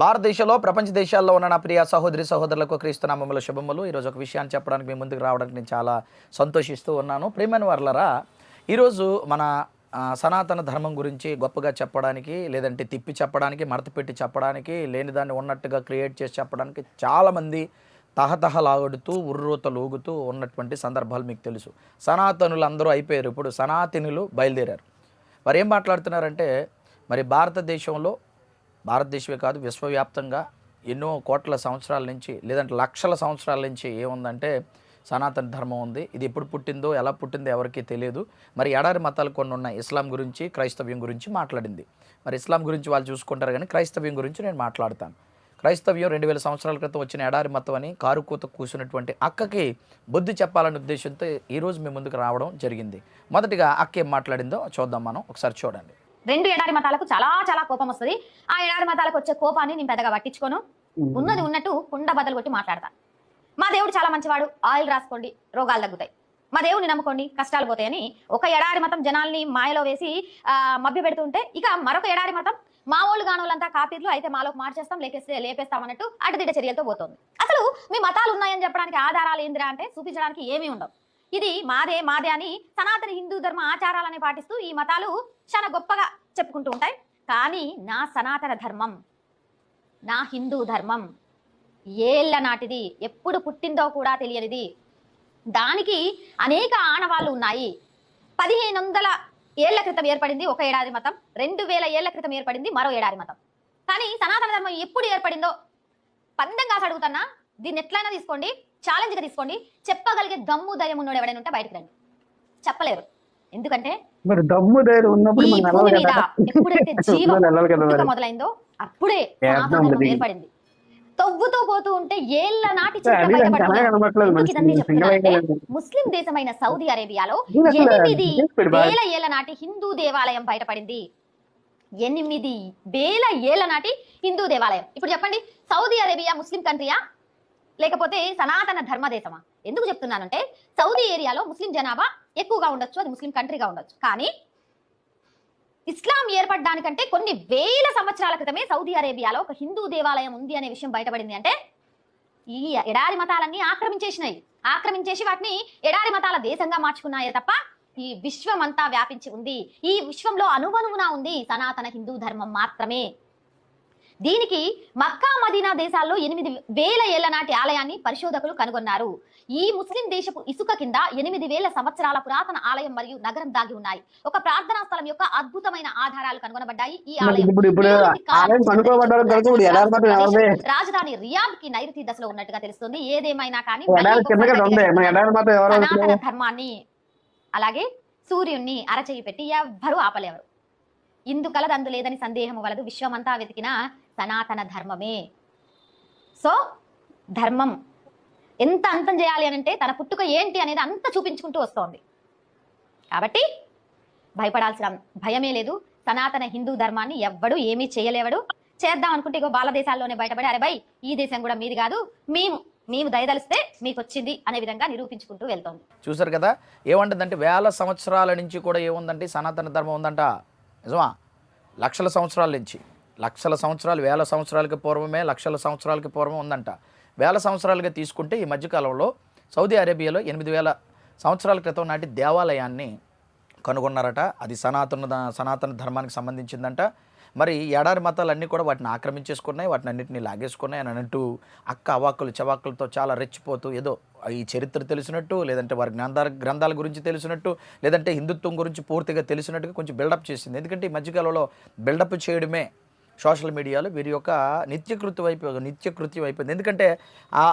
భారతదేశంలో ప్రపంచ దేశాల్లో ఉన్న నా ప్రియ సహోదరి సహోదరులకు క్రీస్తునామముల శుభములు. ఈరోజు ఒక విషయాన్ని చెప్పడానికి మీ ముందుకు రావడానికి నేను చాలా సంతోషిస్తూ ఉన్నాను. ప్రియమైన వర్లరా ఈరోజు మన సనాతన ధర్మం గురించి గొప్పగా చెప్పడానికి లేదంటే తిప్పి చెప్పడానికి మడతపెట్టి చెప్పడానికి లేని దాన్ని ఉన్నట్టుగా క్రియేట్ చేసి చెప్పడానికి చాలామంది తహతహలాగుడుతూ ఉర్రూత లూగుతూ ఉన్నటువంటి సందర్భాలు మీకు తెలుసు. సనాతనులు అందరూ అయిపోయారు. ఇప్పుడు సనాతనులు బయలుదేరారు. వారు ఏం మాట్లాడుతున్నారంటే మరి భారతదేశంలో భారతదేశమే కాదు విశ్వవ్యాప్తంగా ఎన్నో కోట్ల సంవత్సరాల నుంచి లేదంటే లక్షల సంవత్సరాల నుంచి ఏముందంటే సనాతన ధర్మం ఉంది. ఇది ఎప్పుడు పుట్టిందో ఎలా పుట్టిందో ఎవరికీ తెలియదు. మరి ఎడారి మతాలు కొన్ని ఉన్నాయి. ఇస్లాం గురించి క్రైస్తవ్యం గురించి మాట్లాడింది. మరి ఇస్లాం గురించి వాళ్ళు చూసుకుంటారు కానీ క్రైస్తవ్యం గురించి నేను మాట్లాడతాను. క్రైస్తవ్యం రెండు వేల సంవత్సరాల క్రితం వచ్చిన ఎడారి మతం అని కారుకూత కూసినటువంటి అక్కకి బుద్ధి చెప్పాలనే ఉద్దేశంతో ఈరోజు మీ ముందుకు రావడం జరిగింది. మొదటిగా అక్క ఏం మాట్లాడిందో చూద్దాం మనం. ఒకసారి చూడండి. రెండు ఎడారి మతాలకు చాలా చాలా కోపం వస్తుంది. ఆ ఎడారి మతాలకు వచ్చే కోపాన్ని నేను పెద్దగా పట్టించుకోను. ఉన్నది ఉన్నట్టు కుండ బద్దలు కొట్టి మాట్లాడతా. మా దేవుడు చాలా మంచివాడు. ఆయిల్ రాసుకోండి రోగాలు తగ్గుతాయి. మా దేవుడిని నమ్ముకోండి కష్టాలు పోతాయని ఒక ఎడారి మతం జనాల్ని మాయలో వేసి మభ్య పెడుతుంటే ఇక మరొక ఎడారి మతం మా వాళ్ళు కానోళ్ళంతా కాపీర్లు అయితే మాలోకి మార్చేస్తాం లేకేస్తే లేపేస్తాం అన్నట్టు అడ్డదిడ్డ చర్యలతో పోతుంది. అసలు మీ మతాలు ఉన్నాయని చెప్పడానికి ఆధారాలు ఏందిరా అంటే చూపించడానికి ఏమీ ఉండవు. ఇది మాదే మాదే అని సనాతన హిందూ ధర్మ ఆచారాలని పాటిస్తూ ఈ మతాలు చాలా గొప్పగా చెప్పుకుంటూ ఉంటాయి. కానీ నా సనాతన ధర్మం నా హిందూ ధర్మం ఏళ్ళ నాటిది ఎప్పుడు పుట్టిందో కూడా తెలియనిది. దానికి అనేక ఆనవాళ్ళు ఉన్నాయి. పదిహేను వందల ఏళ్ళ క్రితం ఏర్పడింది ఒక ఏడాది మతం రెండు వేల ఏళ్ళ క్రితం ఏర్పడింది మరో ఏడాది మతం. కానీ సనాతన ధర్మం ఎప్పుడు ఏర్పడిందో పందంగా అడుగుతున్నా దీన్ని ఎట్లయినా తీసుకోండి. ఛాలెంజ్గా తీసుకోండి. చెప్పగలిగే దమ్ము ధైర్యం ఉన్నోడు ఎవడైనా ఉంటే బయటకు రండి. చెప్పలేరు. ఎందుకంటే మరి దమ్ము ధైర్యం ఉన్నప్పుడు ఈ మనం భూమి వెళ్ళాలి మీద కదా ఎప్పుడైతే జీవం మనం వెళ్ళాలి కదా పుట్టుక మరి మొదలైందో అప్పుడే. ఏర్పడింది. తవ్వుతూ పోతూ ఉంటే ఏళ్ళ నాటి. ముస్లిం దేశమైన సౌదీ అరేబియాలో ఎనిమిది. వేల ఏళ్ళ నాటి హిందూ దేవాలయం బయటపడింది. ఎనిమిది వేల ఏళ్ళ నాటి హిందూ దేవాలయం. ఇప్పుడు చెప్పండి. సౌదీ అరేబియా ముస్లిం కంట్రీయా? లేకపోతే సనాతన ధర్మదేశమా? ఎందుకు చెప్తున్నానంటే సౌదీ ఏరియాలో ముస్లిం జనాభా ఎక్కువగా ఉండొచ్చు అది ముస్లిం కంట్రీగా ఉండొచ్చు. కానీ ఇస్లాం ఏర్పడడానికంటే కొన్ని వేల సంవత్సరాల క్రితమే సౌదీ అరేబియాలో ఒక హిందూ దేవాలయం ఉంది అనే విషయం బయటపడింది అంటే ఈ ఎడారి మతాలన్నీ ఆక్రమించేసినాయి. ఆక్రమించేసి వాటిని ఎడారి మతాల దేశంగా మార్చుకున్నాయే తప్ప ఈ విశ్వం అంతా వ్యాపించి ఉంది. ఈ విశ్వంలో అనువనువున ఉంది? సనాతన హిందూ ధర్మం మాత్రమే. దీనికి మక్కా మదీనా దేశాల్లో ఎనిమిది వేల ఏళ్ళ నాటి ఆలయాన్ని పరిశోధకులు కనుగొన్నారు. ఈ ముస్లిం దేశపు ఇసుక కింద ఎనిమిది వేల సంవత్సరాల పురాతన ఆలయం మరియు నగరం దాగి ఉన్నాయి. ఒక ప్రార్థనా స్థలం యొక్క అద్భుతమైన ఆధారాలు కనుగొనబడ్డాయి. ఈ ఆలయం రాజధాని రియాద్కి నైరుతి దశలో ఉన్నట్టుగా తెలుస్తుంది. ఏదేమైనా కానీ ధర్మాన్ని అలాగే సూర్యుణ్ణి అరచేయి పెట్టి ఎవ్వరూ ఆపలేవరు ఇందు కలదందు లేదని సందేహం వలదు. విశ్వమంతా వెతికిన సనాతన ధర్మమే. సో ధర్మం ఎంత అంతం చేయాలి అని అంటే తన పుట్టుక ఏంటి అనేది అంత చూపించుకుంటూ వస్తోంది. కాబట్టి భయపడాల్సిన భయమే లేదు. సనాతన హిందూ ధర్మాన్ని ఎవ్వడు ఏమీ చేయలేవడు. చేద్దాం అనుకుంటే ఇగో బాల దేశాల్లోనే బయటపడి అరే బై ఈ దేశం కూడా మీది కాదు మేము మేము దయదలిస్తే మీకు వచ్చింది అనే విధంగా నిరూపించుకుంటూ వెళ్తోంది. చూసారు కదా ఏమంటుందంటే వేల సంవత్సరాల నుంచి కూడా ఏముందంటే సనాతన ధర్మం ఉందంట. నిజమా? లక్షల సంవత్సరాల నుంచి. లక్షల సంవత్సరాలు వేల సంవత్సరాలకి పూర్వమే లక్షల సంవత్సరాలకి పూర్వం ఉందంట. వేల సంవత్సరాలుగా తీసుకుంటే ఈ మధ్యకాలంలో సౌదీ అరేబియాలో ఎనిమిది వేల సంవత్సరాల క్రితం నాటి దేవాలయాన్ని కనుగొన్నారట. అది సనాతన సనాతన ధర్మానికి సంబంధించిందంట. మరి ఈ ఎడారి మతాలన్నీ కూడా వాటిని ఆక్రమించేసుకున్నాయి వాటిని అన్నింటినీ లాగేసుకున్నాయి అని అంటూ అక్క అవాక్కులు చవాక్కులతో చాలా రెచ్చిపోతూ ఏదో ఈ చరిత్ర తెలిసినట్టు లేదంటే వారి గ్రంథాల గ్రంథాల గురించి తెలిసినట్టు లేదంటే హిందుత్వం గురించి పూర్తిగా తెలిసినట్టుగా కొంచెం బిల్డప్ చేసింది. ఎందుకంటే ఈ మధ్యకాలంలో బిల్డప్ చేయడమే సోషల్ మీడియాలో వీరి యొక్క నిత్యకృత్యం అయిపోయింది నిత్యకృత్యం అయిపోయింది ఎందుకంటే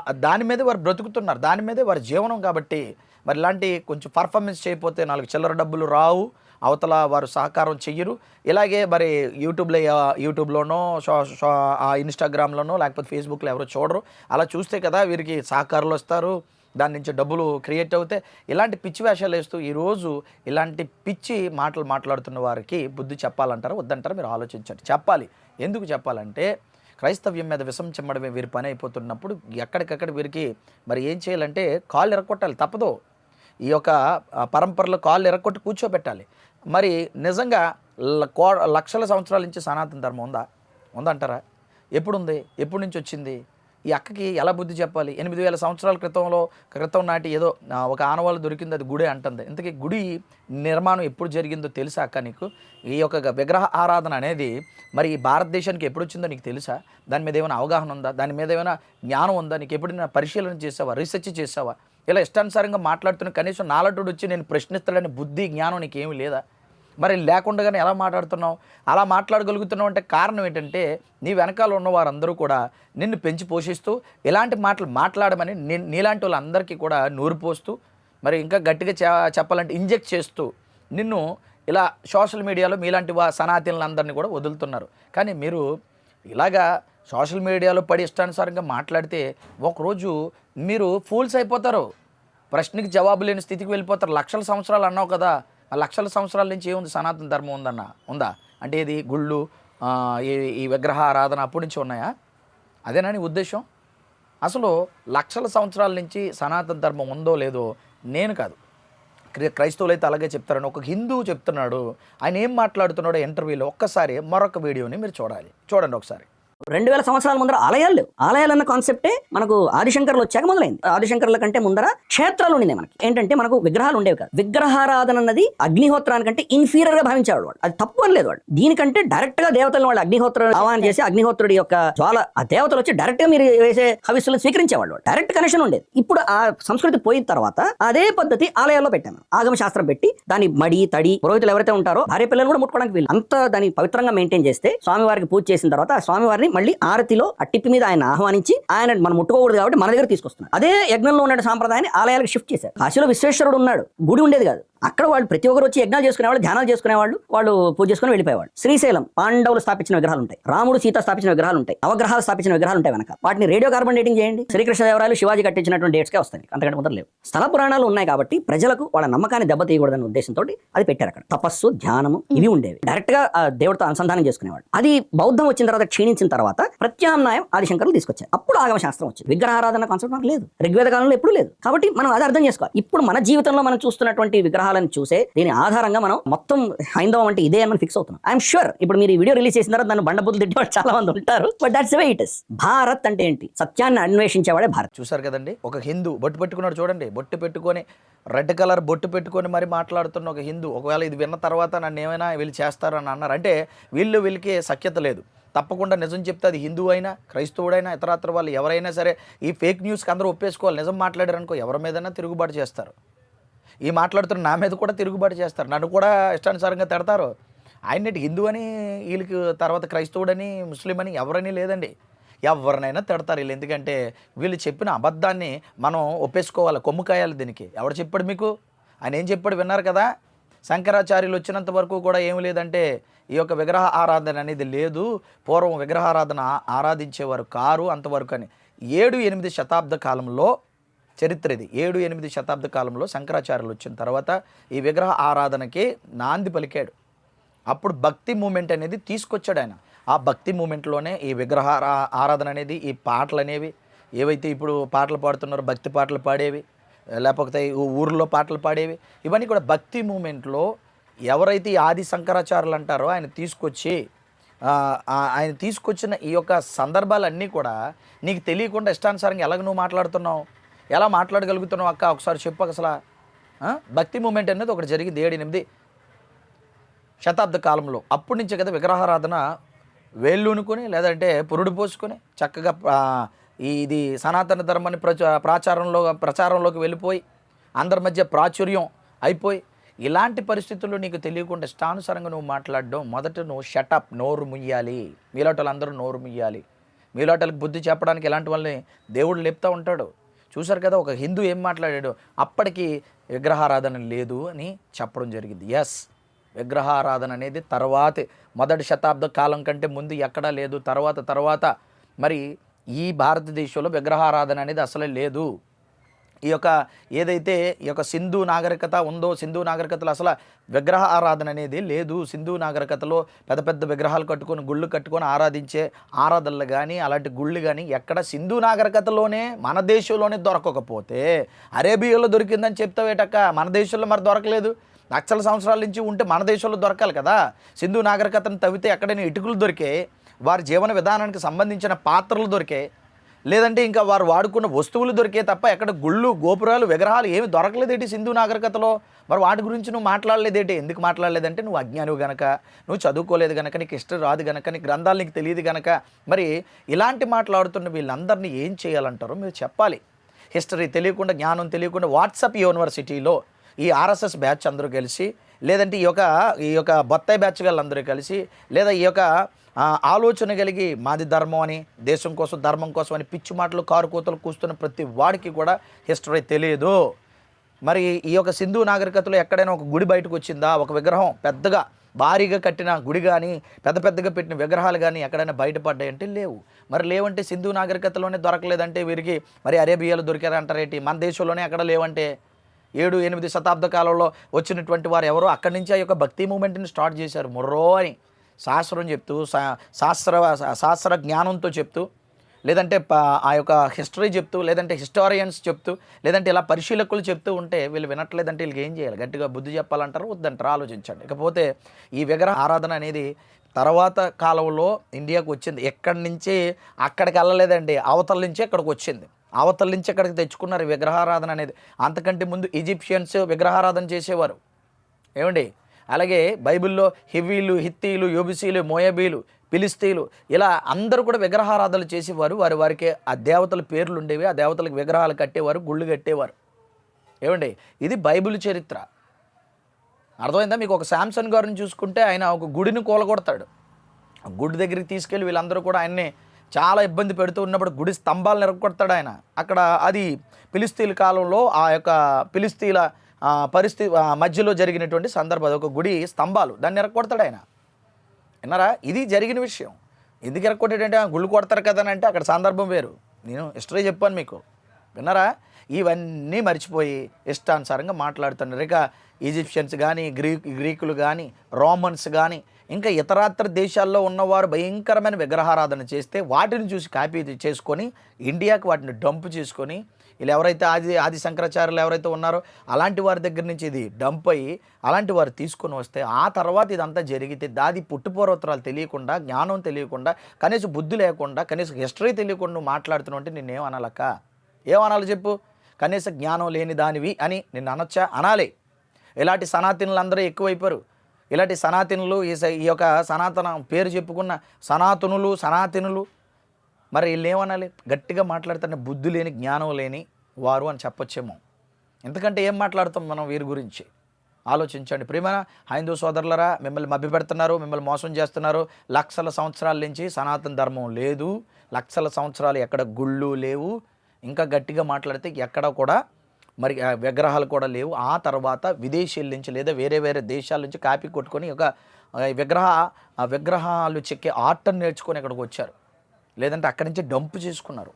దాని మీదే వారు బ్రతుకుతున్నారు. దాని మీదే వారి జీవనం కాబట్టి మరి ఇలాంటి కొంచెం పర్ఫార్మెన్స్ చేయకపోతే నాలుగు చిల్లర డబ్బులు రావు. అవతల వారు సహకారం చెయ్యరు. ఇలాగే మరి యూట్యూబ్లో యూట్యూబ్లోనో షో షో ఇన్స్టాగ్రామ్లోనో లేకపోతే ఫేస్బుక్లో ఎవరో చూడరు. అలా చూస్తే కదా వీరికి సహకారులు వస్తారు. దాని నుంచి డబ్బులు క్రియేట్ అవుతే ఇలాంటి పిచ్చి వేషాలు వేస్తూ ఈరోజు ఇలాంటి పిచ్చి మాటలు మాట్లాడుతున్న వారికి బుద్ధి చెప్పాలంటారా? వద్దంటారా? మీరు ఆలోచించండి. చెప్పాలి. ఎందుకు చెప్పాలంటే క్రైస్తవ్యం మీద విషం చెమ్మడమే వీరి పని అయిపోతున్నప్పుడు ఎక్కడికక్కడ వీరికి మరి ఏం చేయాలంటే కాళ్ళు ఎరగొట్టాలి తప్పదు. ఈ యొక్క పరంపరలో కాళ్ళు ఎరగొట్టి కూర్చోబెట్టాలి. మరి నిజంగా ల- కో లక్షల సంవత్సరాల నుంచి సనాతన ధర్మం ఉందా? ఉందంటారా? ఎప్పుడుంది? ఎప్పటి నుంచి వచ్చింది? ఈ అక్కకి ఎలా బుద్ధి చెప్పాలి? ఎనిమిది వేల సంవత్సరాల క్రితంలో క్రితం నాటి ఏదో ఒక ఆనవాళ్ళు దొరికింది అది గుడి అంటుంది. ఇంతకీ గుడి నిర్మాణం ఎప్పుడు జరిగిందో తెలుసా అక్క నీకు? ఈ యొక్క విగ్రహ ఆరాధన అనేది మరి ఈ భారతదేశానికి ఎప్పుడు వచ్చిందో నీకు తెలుసా? దాని మీద ఏమైనా అవగాహన ఉందా? దాని మీద ఏమైనా జ్ఞానం ఉందా? నీకు ఎప్పుడైనా పరిశీలన చేసావా? రీసెర్చ్ చేసావా? ఇలా ఇష్టానుసారంగా మాట్లాడుతున్న కనీసం నాలటుడు వచ్చి నేను ప్రశ్నిస్తాడని బుద్ధి జ్ఞానం నీకేమీ లేదా? మరి లేకుండానే ఎలా మాట్లాడుతున్నావు? అలా మాట్లాడగలుగుతున్నావు అంటే కారణం ఏంటంటే నీ వెనకాల ఉన్న వారందరూ కూడా నిన్ను పెంచి పోషిస్తూ ఇలాంటి మాటలు మాట్లాడమని నీ నీలాంటి వాళ్ళందరికీ కూడా నూరు పోస్తూ మరి ఇంకా గట్టిగా చె- చెప్పాలంటే ఇంజెక్ట్ చేస్తూ నిన్ను ఇలా సోషల్ మీడియాలో మీలాంటి వా సనాతనులందరినీ కూడా వదులుతున్నారు. కానీ మీరు ఇలాగా సోషల్ మీడియాలో పడి ఇష్టానుసారంగా మాట్లాడితే ఒకరోజు మీరు ఫూల్స్ అయిపోతారు. ప్రశ్నకి జవాబు లేని స్థితికి వెళ్ళిపోతారు. లక్షల సంవత్సరాలు అన్నావు కదా లక్షల సంవత్సరాల నుంచి ఏముంది? సనాతన ధర్మం ఉందన్న. ఉందా? అంటే ఇది గుళ్ళు ఈ ఈ విగ్రహ ఆరాధన అప్పటి నుంచి ఉన్నాయా? అదేనా నీ ఉద్దేశం? అసలు లక్షల సంవత్సరాల నుంచి సనాతన ధర్మం ఉందో లేదో నేను కాదు. క్రైస్తవులు అయితే అలాగే చెప్తారని ఒక హిందువు చెప్తున్నాడు. ఆయన ఏం మాట్లాడుతున్నాడో ఇంటర్వ్యూలో ఒక్కసారి మరొక వీడియోని మీరు చూడాలి. చూడండి ఒకసారి. రెండు వేల సంవత్సరాల ముందర ఆలయాలు లేవు. ఆలయాలు అన్న కాన్సెప్టే మనకు ఆదిశంకర్లు వచ్చాక మొదలైంది. ఆదిశంకర్ల కంటే ముందర క్షేత్రాలు ఉండే మనకి. ఏంటంటే మనకు విగ్రహాలు ఉండేవి కాదు. విగ్రహారాధన అన్నది అగ్నిహోత్రానికంటే ఇన్ఫీరియర్గా భావించేవాడు వాడు అది తప్పు అని లేదు వాడు దీనికంటే డైరెక్ట్గా దేవతలను వాళ్ళు అగ్నిహోత్రం ఆహ్వానం చేసి అగ్నిహోత్రుడి యొక్క జ్వాల ఆ దేవతలు వచ్చి డైరెక్ట్గా మీరు వేసే హవిస్సులను స్వీకరించేవాళ్ళు డైరెక్ట్ కనెక్షన్ ఉండేది. ఇప్పుడు ఆ సంస్కృతి పోయిన తర్వాత అదే పద్ధతి ఆలయాల్లో పెట్టాను. ఆగమ శాస్త్రం పెట్టి దాని మడి తడి పురోహితులు ఎవరైతే ఉంటారో భార్య పిల్లలు కూడా ముట్టుకోవడానికి వీళ్ళు అంత దాన్ని పవిత్రంగా మెయింటైన్ చేస్తే స్వామివారికి పూజ చేసిన తర్వాత ఆ స్వామివారిని మళ్ళీ ఆరతిలో ఆ టిప్పి మీద ఆయన ఆహ్వానించి ఆయన మనం ముట్టుకోకూడదు కాబట్టి మన దగ్గర తీసుకొస్తున్నారు అదే యజ్ఞంలో ఉన్న సాంప్రదాయాన్ని ఆలయాలకు షిఫ్ట్ చేశారు. కాశీలో విశ్వేశ్వరుడు ఉన్నాడు. గుడి ఉండేది కాదు. అక్కడ వాళ్ళు ప్రతి ఒక్కరు వచ్చి యజ్ఞాలు చేసుకునేవాళ్ళు ధ్యానాలు చేసుకునేవాళ్ళు వాళ్ళు పూజ చేసుకుని వెళ్ళిపోయేవాళ్ళు. శ్రీశైలం పాండవులు స్థాపించిన విగ్రహాలు ఉంటాయి. రాముడు సీత స్థాపించిన విగ్రహాలు ఉంటాయి. అవగ్రహాలు స్థాపించిన విగ్రహాలు ఉంటాయి వెనక. వాటిని రేడియో కార్బన్ డేటింగ్ చేయండి. శ్రీకృష్ణదేవరాయలు శివాజీ కట్టించినటువంటి డేట్స్కే వస్తాయి. అంతకంటే ముందర లేవు. స్థల పురాణాలు ఉన్నాయి కాబట్టి ప్రజలకు వాళ్ళ నమ్మకాన్ని దెబ్బతీయకూడదనే ఉద్దేశంతో అది పెట్టారు అక్కడ. తపస్సు ధ్యానము ఇవి ఉండేవి. డైరెక్ట్గా దేవుడితో అనుసంధానం చేసుకునేవాడు అది బౌద్ధం వచ్చిన తర్వాత క్షీణించిన తర్వాత ప్రత్యామ్నాయం ఆదిశంకర్లు తీసుకొచ్చారు. అప్పుడు ఆగమ శాస్త్రం వచ్చింది. విగ్రహారాధన కాన్సెప్ట్ మనకు లేదు. ఋగ్వేద కాలంలో ఎప్పుడు లేదు. కాబట్టి మనం అది అర్థం చేసుకోవాలి. ఇప్పుడు మన జీవితంలో మనం చూస్తున్నటువంటి విగ్రహాలను చూసే దీని ఆధారంగా మనం మొత్తం హైందవం అంటే ఇదే అని ఫిక్స్ అవుతున్నాం. ఐఎమ్ షూర్ ఇప్పుడు మీరు ఈ వీడియో రిలీజ్ చేసిన తర్వాత నన్ను బండబుద్ధి తిట్టేవాళ్ళు చాలా మంది ఉంటారు but that's way it is Bharat అంటే ఏంటి? సత్యాన్ని అన్వేషించేవాడే భారత్. చూసారు కదండి? ఒక హిందూ బొట్టు పెట్టుకున్నాడు చూడండి. బొట్టు పెట్టుకొని రెడ్ కలర్ బొట్టు పెట్టుకొని మరి మాట్లాడుతున్న ఒక హిందూ ఒకవేళ ఇది విన్న తర్వాత నన్ను ఏమైనా వీళ్ళు చేస్తారని అన్నారు అంటే వీళ్ళు వీళ్ళకి సఖ్యత లేదు. తప్పకుండా నిజం చెప్తే అది హిందూ అయినా క్రైస్తవుడైనా ఇతరత్ర వాళ్ళు ఎవరైనా సరే ఈ ఫేక్ న్యూస్కి అందరూ ఒప్పేసుకోవాలి. నిజం మాట్లాడారనుకో ఎవరి మీదైనా తిరుగుబాటు చేస్తారు. ఈ మాట్లాడుతున్న నా మీద కూడా తిరుగుబాటు చేస్తారు. నన్ను కూడా ఇష్టానుసారంగా తిడతారు. ఆయన హిందూ అని వీళ్ళకి తర్వాత క్రైస్తవుడని ముస్లిం అని ఎవరని లేదండి. ఎవరినైనా తిడతారు వీళ్ళు. ఎందుకంటే వీళ్ళు చెప్పిన అబద్ధాన్ని మనం ఒప్పేసుకోవాలి. కొమ్ముకాయాలి దీనికి. ఎవడు చెప్పాడు మీకు? ఆయన ఏం చెప్పాడు విన్నారు కదా? శంకరాచార్యులు వచ్చినంత వరకు కూడా ఏమి లేదంటే ఈ యొక్క విగ్రహ ఆరాధన అనేది లేదు. పూర్వం విగ్రహారాధన ఆరాధించేవారు కారు అంతవరకు అని. ఏడు ఎనిమిది శతాబ్ద కాలంలో చరిత్ర ఇది ఏడు ఎనిమిది శతాబ్ద కాలంలో శంకరాచార్యులు వచ్చిన తర్వాత ఈ విగ్రహ ఆరాధనకి నాంది పలికాడు. అప్పుడు భక్తి మూమెంట్ అనేది తీసుకొచ్చాడు ఆయన. ఆ భక్తి మూమెంట్లోనే ఈ విగ్రహ ఆరాధన అనేది ఈ పాటలు అనేవి ఏవైతే ఇప్పుడు పాటలు పాడుతున్నారో భక్తి పాటలు పాడేవి లేకపోతే ఊర్లో పాటలు పాడేవి ఇవన్నీ కూడా భక్తి మూమెంట్లో ఎవరైతే ఆది శంకరాచార్యులు అంటారో ఆయన తీసుకొచ్చి ఆయన తీసుకొచ్చిన ఈ యొక్క సందర్భాలన్నీ కూడా నీకు తెలియకుండా ఇష్టానుసారంగా ఎలాగ నువ్వు మాట్లాడుతున్నావు? ఎలా మాట్లాడగలుగుతున్నావు అక్క? ఒకసారి చెప్పు అసలు. భక్తి మూమెంట్ అనేది ఒకటి జరిగింది ఏడు ఎనిమిది శతాబ్ద కాలంలో. అప్పటి నుంచే కదా విగ్రహారాధన వేళ్ళూనుకొని లేదంటే పురుడు పోసుకొని చక్కగా ఇది సనాతన ధర్మాన్ని ప్రచ ప్రాచారంలో ప్రచారంలోకి వెళ్ళిపోయి అందరి మధ్య ప్రాచుర్యం అయిపోయి ఇలాంటి పరిస్థితుల్లో నీకు తెలియకుండా ఇష్టానుసారంగా నువ్వు మాట్లాడడం మొదట నువ్వు షటప్ నోరు ముయ్యాలి. మీలోటలు అందరూ నోరు ముయ్యాలి. మీలోటలకు బుద్ధి చెప్పడానికి ఇలాంటి వాళ్ళని దేవుడు లేపుతూ ఉంటాడు. చూశారు కదా ఒక హిందూ ఏం మాట్లాడాడు? అప్పటికి విగ్రహారాధన లేదు అని చెప్పడం జరిగింది. ఎస్ విగ్రహారాధన అనేది తర్వాతే మొదటి శతాబ్ద కాలం కంటే ముందు ఎక్కడా లేదు. తర్వాత తర్వాత మరి ఈ భారతదేశంలో విగ్రహారాధన అనేది అసలే లేదు. ఈ యొక్క ఏదైతే ఈ యొక్క సింధు నాగరికత ఉందో సింధు నాగరికతలో అసలు విగ్రహ ఆరాధన అనేది లేదు. సింధు నాగరికతలో పెద్ద పెద్ద విగ్రహాలు కట్టుకొని గుళ్ళు కట్టుకొని ఆరాధించే ఆరాధనలు కానీ అలాంటి గుళ్ళు కానీ ఎక్కడ సింధు నాగరికతలోనే మన దేశంలోనే దొరకకపోతే అరేబియాలో దొరికిందని చెప్తావేటక్క మన దేశంలో మరి దొరకలేదు. లక్షల సంవత్సరాల నుంచి ఉంటే మన దేశంలో దొరకాలి కదా. సింధు నాగరికతను తవ్వితే ఎక్కడైనా ఇటుకలు దొరికే వారి జీవన విధానానికి సంబంధించిన పాత్రలు దొరికాయి లేదంటే ఇంకా వారు వాడుకున్న వస్తువులు దొరికే తప్ప ఎక్కడ గుళ్ళు గోపురాలు విగ్రహాలు ఏమి దొరకలేదేటి సింధు నాగరికతలో? మరి వాటి గురించి నువ్వు మాట్లాడలేదేటి? ఎందుకు మాట్లాడలేదంటే నువ్వు అజ్ఞానివి గనక నువ్వు చదువుకోలేదు గనక నీకు ఇష్టం రాదు గనక నీ గ్రంథాలు నీకు తెలియదు గనక మరి ఇలాంటి మాట్లాడుతున్న వీళ్ళందరినీ ఏం చేయాలంటారో మీరు చెప్పాలి. హిస్టరీ తెలియకుండా జ్ఞానం తెలియకుండా వాట్సాప్ యూనివర్సిటీలో ఈ ఆర్ఎస్ఎస్ బ్యాచ్ అందరూ కలిసి లేదంటే ఈ యొక్క ఈ యొక్క బొత్తాయి బ్యాచ్ వాళ్ళందరూ కలిసి లేదా ఈ యొక్క ఆలోచన కలిగి మాది ధర్మం అని దేశం కోసం ధర్మం కోసం అని పిచ్చి మాటలు కారుకోతలు కూస్తున్న ప్రతి వాడికి కూడా హిస్టరీ తెలియదు. మరి ఈ యొక్క సింధు నాగరికతలో ఎక్కడైనా ఒక గుడి బయటకు వచ్చిందా? ఒక విగ్రహం పెద్దగా భారీగా కట్టిన గుడి కానీ పెద్ద పెద్దగా పెట్టిన విగ్రహాలు కానీ ఎక్కడైనా బయటపడ్డాయంటే లేవు. మరి లేవంటే సింధు నాగరికతలోనే దొరకలేదంటే వీరికి మరి అరేబియాలో దొరికారంటారేంటి? మన దేశంలోనే ఎక్కడ లేవంటే? ఏడు ఎనిమిది శతాబ్ద కాలంలో వచ్చినటువంటి వారు ఎవరో అక్కడి నుంచి ఆ యొక్క భక్తి మూమెంట్ని స్టార్ట్ చేశారు మొర్రో అని. శాస్త్రం చెప్తూ శాస్త్ర శాస్త్ర జ్ఞానంతో చెప్తూ లేదంటే ఆ యొక్క హిస్టరీ చెప్తూ లేదంటే హిస్టారియన్స్ చెప్తూ లేదంటే ఇలా పరిశీలకులు చెప్తూ ఉంటే వీళ్ళు వినట్లేదంటే వీళ్ళకి ఏం చేయాలి? గట్టిగా బుద్ధి చెప్పాలంటారు? వద్దంటారు? ఆలోచించండి. ఇకపోతే ఈ విగ్రహ ఆరాధన అనేది తర్వాత కాలంలో ఇండియాకు వచ్చింది. ఎక్కడి నుంచి అక్కడికి వెళ్ళలేదండి. అవతల నుంచి ఇక్కడికి వచ్చింది. అవతల నుంచి ఇక్కడికి తెచ్చుకున్నారు ఈ విగ్రహారాధన అనేది. అంతకంటే ముందు ఈజిప్షియన్స్ విగ్రహారాధన చేసేవారు. ఏమండి? అలాగే బైబిల్లో హివీలు హిత్తీలు యోబిసీలు మోయబీలు పిలిస్తీలు ఇలా అందరూ కూడా విగ్రహారాధనలు చేసేవారు. వారి వారికి ఆ దేవతల పేర్లు ఉండేవి. ఆ దేవతలకు విగ్రహాలు కట్టేవారు గుళ్ళు కట్టేవారు. ఏమండి? ఇది బైబిల్ చరిత్ర. అర్థమైందా? మీకు ఒక శాంసన్ గారిని చూసుకుంటే ఆయన ఒక గుడిని కూలగొడతాడు. గుడి దగ్గరికి తీసుకెళ్ళి వీళ్ళందరూ కూడా ఆయన్ని చాలా ఇబ్బంది పెడుతూ ఉన్నప్పుడు గుడి స్తంభాలు ఎరగొడతాడు ఆయన. అక్కడ అది పిలిస్తీల కాలంలో ఆ యొక్క పిలిస్తీల పరిస్థితి ఆ, మధ్యలో జరిగినటువంటి సందర్భం అది ఒక గుడి స్తంభాలు దాన్ని ఎరగొడతాడు ఆయన. విన్నారా? ఇది జరిగిన విషయం. ఎందుకు ఎరగొట్టాడంటే గుళ్ళు కొడతారు కదా అని అంటే అక్కడ సందర్భం వేరు. నేను హిస్టరీ చెప్పాను మీకు. విన్నారా? ఇవన్నీ మర్చిపోయి ఇష్టానుసారంగా మాట్లాడుతున్నారు. ఇక ఈజిప్షియన్స్ కానీ గ్రీక్ గ్రీకులు కానీ రోమన్స్ కానీ ఇంకా ఇతరాత్ర దేశాల్లో ఉన్నవారు భయంకరమైన విగ్రహారాధన చేస్తే వాటిని చూసి కాపీ చేసుకొని ఇండియాకి వాటిని డంప్ చేసుకొని వీళ్ళు ఎవరైతే ఆది ఆది శంకరాచార్యులు ఎవరైతే ఉన్నారో అలాంటి వారి దగ్గర నుంచి ఇది డంప్ అయ్యి అలాంటి వారు తీసుకొని వస్తే ఆ తర్వాత ఇదంతా జరిగితే దాది పుట్టుపూర్వోత్తరాలు తెలియకుండా జ్ఞానం తెలియకుండా కనీసం బుద్ధి లేకుండా కనీసం హిస్టరీ తెలియకుండా నువ్వు మాట్లాడుతున్నావు అంటే నిన్నేం అనాలక్క? ఏమనాలి చెప్పు? కనీస జ్ఞానం లేని దానివి అని నిన్ను అనొచ్చా? అనాలి. ఇలాంటి సనాతనులు అందరూ ఎక్కువైపోయారు ఇలాంటి సనాతనులు ఈ స- ఈ యొక్క సనాతన పేరు చెప్పుకున్న సనాతనులు సనాతనులు మరి వీళ్ళు ఏమనాలి? గట్టిగా మాట్లాడుతున్న బుద్ధి లేని జ్ఞానం లేని వారు అని చెప్పొచ్చేమో. ఎందుకంటే ఏం మాట్లాడతాం మనం వీరి గురించి? ఆలోచించండి. ప్రేమ హైందూ సోదరులరా మిమ్మల్ని మభ్యపెడుతున్నారు మిమ్మల్ని మోసం చేస్తున్నారు. లక్షల సంవత్సరాల నుంచి సనాతన ధర్మం లేదు. లక్షల సంవత్సరాలు ఎక్కడ గుళ్ళు లేవు. ఇంకా గట్టిగా మాట్లాడితే ఎక్కడ కూడా మరి విగ్రహాలు కూడా లేవు. ఆ తర్వాత విదేశీయుల నుంచి లేదా వేరే వేరే దేశాల నుంచి కాపీ కొట్టుకొని ఒక విగ్రహ విగ్రహాలు చెక్కే ఆర్ట్ని నేర్చుకొని ఇక్కడికి వచ్చారు. లేదంటే అక్కడి నుంచి డంప్ చేసుకున్నారు.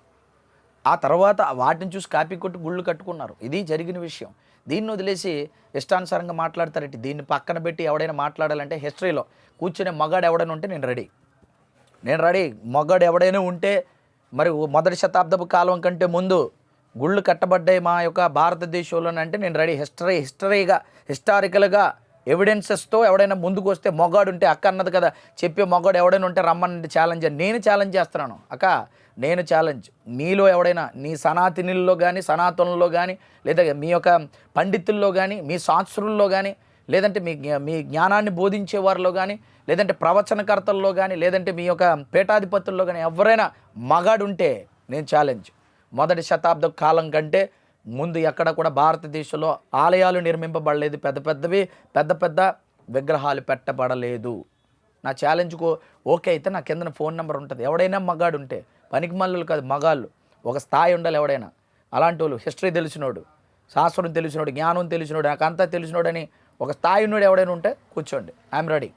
ఆ తర్వాత వాటిని చూసి కాపీ కొట్టి గుళ్ళు కట్టుకున్నారు. ఇది జరిగిన విషయం. దీన్ని వదిలేసి ఇష్టానుసారంగా మాట్లాడతారంటే? దీన్ని పక్కన పెట్టి ఎవడైనా మాట్లాడాలంటే హిస్టరీలో కూర్చునే మగాడు ఎవడైనా ఉంటే నేను రెడీ. నేను రెడీ. మగాడు ఎవడైనా ఉంటే మరి మొదటి శతాబ్దపు కాలం కంటే ముందు గుళ్ళు కట్టబడ్డాయి మా యొక్క భారతదేశంలోనంటే నేను రెడీ. హిస్టరీ హిస్టరీగా హిస్టారికల్గా ఎవిడెన్సెస్తో ఎవడైనా ముందుకు వస్తే మొగాడు ఉంటే అక్క అన్నది కదా చెప్పే మొగాడు ఎవడైనా ఉంటే రమ్మని ఛాలెంజ్ నేను ఛాలెంజ్ చేస్తున్నాను. అక్క నేను ఛాలెంజ్ మీలో ఎవడైనా నీ సనాతినిల్లో కానీ సనాతనుల్లో కానీ లేదా మీ యొక్క పండితుల్లో కానీ మీ శాస్త్రుల్లో కానీ లేదంటే మీ మీ జ్ఞానాన్ని బోధించే వారిలో కానీ లేదంటే ప్రవచనకర్తల్లో కానీ లేదంటే మీ యొక్క పీఠాధిపతుల్లో కానీ ఎవరైనా మగాడు ఉంటే నేను ఛాలెంజ్ మొదటి శతాబ్ద కాలం కంటే ముందు ఎక్కడ కూడా భారతదేశంలో ఆలయాలు నిర్మింపబడలేదు. పెద్ద పెద్దవి పెద్ద పెద్ద విగ్రహాలు పెట్టబడలేదు. నా ఛాలెంజ్కు ఓకే అయితే నా కింద ఫోన్ నెంబర్ ఉంటుంది. ఎవడైనా మగాడు ఉంటే పనికి మల్లులు కాదు మగాళ్ళు ఒక స్థాయి ఉండాలి ఎవడైనా. అలాంటి వాళ్ళు హిస్టరీ తెలిసినోడు శాస్త్రం తెలిసినోడు జ్ఞానం తెలిసినోడు నాకు అంతా తెలిసినోడు అని ఒక స్థాయి ఉన్నోడు ఎవడైనా ఉంటే కూర్చోండి. I'm ready.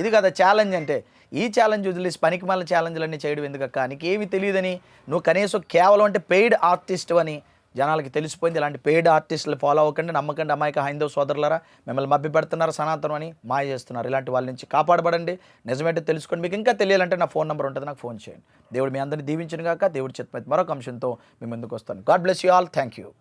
ఇది కదా ఛాలెంజ్ అంటే ఈ ఛాలెంజ్ వదిలేసి పనికి మళ్ళీ ఛాలెంజ్లన్నీ చేయడం ఎందుకక్క? నీకేమి తెలియదని? నువ్వు కనీసం కేవలం అంటే పెయిడ్ ఆర్టిస్ట్ అని జనాలకి తెలిసిపోయింది. ఇలాంటి పెయిడ్ ఆర్టిస్టులు ఫాలో అవ్వకండి. నమ్మకండి అమాయక హైందవ సోదరులరా. మిమ్మల్ని మభ్య పెడుతున్నారు సనాతనం అని మాయ చేస్తున్నారు. ఇలాంటి వాళ్ళ నుంచి కాపాడబడండి. నిజమేంటో తెలుసుకోండి. మీకు ఇంకా తెలియాలంటే నా ఫోన్ నెంబర్ ఉంటుంది నాకు ఫోన్ చేయండి. దేవుడు మీ అందరిని దీవించిన కాక దేవుడి చిత్త మరొక అంశంతో మీ ముందుకు వస్తాను. God bless you all thank you